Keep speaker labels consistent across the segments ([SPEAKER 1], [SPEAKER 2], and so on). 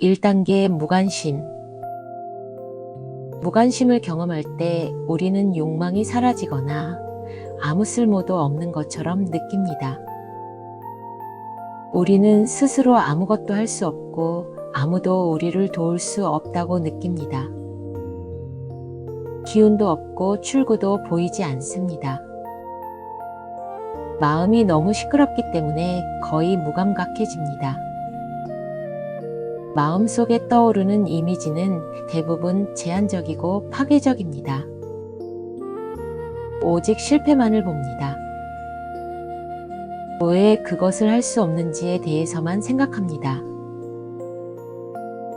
[SPEAKER 1] 1단계 무관심. 무관심을 경험할 때 우리는 욕망이 사라지거나 아무 쓸모도 없는 것처럼 느낍니다. 우리는 스스로 아무것도 할 수 없고 아무도 우리를 도울 수 없다고 느낍니다. 기운도 없고 출구도 보이지 않습니다. 마음이 너무 시끄럽기 때문에 거의 무감각해집니다. 마음속에 떠오르는 이미지는 대부분 제한적이고 파괴적입니다. 오직 실패만을 봅니다. 왜 그것을 할 수 없는지에 대해서만 생각합니다.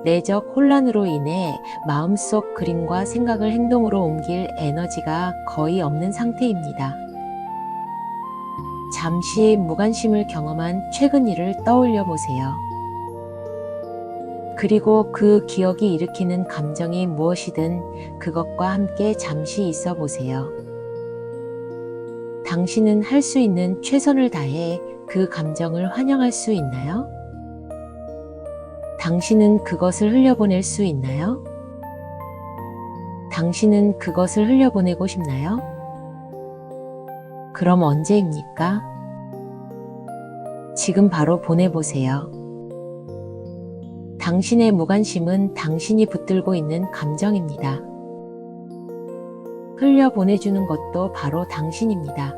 [SPEAKER 1] 내적 혼란으로 인해 마음속 그림과 생각을 행동으로 옮길 에너지가 거의 없는 상태입니다. 잠시 무관심을 경험한 최근 일을 떠올려 보세요. 그리고 그 기억이 일으키는 감정이 무엇이든 그것과 함께 잠시 있어 보세요. 당신은 할 수 있는 최선을 다해 그 감정을 환영할 수 있나요? 당신은 그것을 흘려보낼 수 있나요? 당신은 그것을 흘려보내고 싶나요? 그럼 언제입니까? 지금 바로 보내보세요. 당신의 무관심은 당신이 붙들고 있는 감정입니다. 흘려보내주는 것도 바로 당신입니다.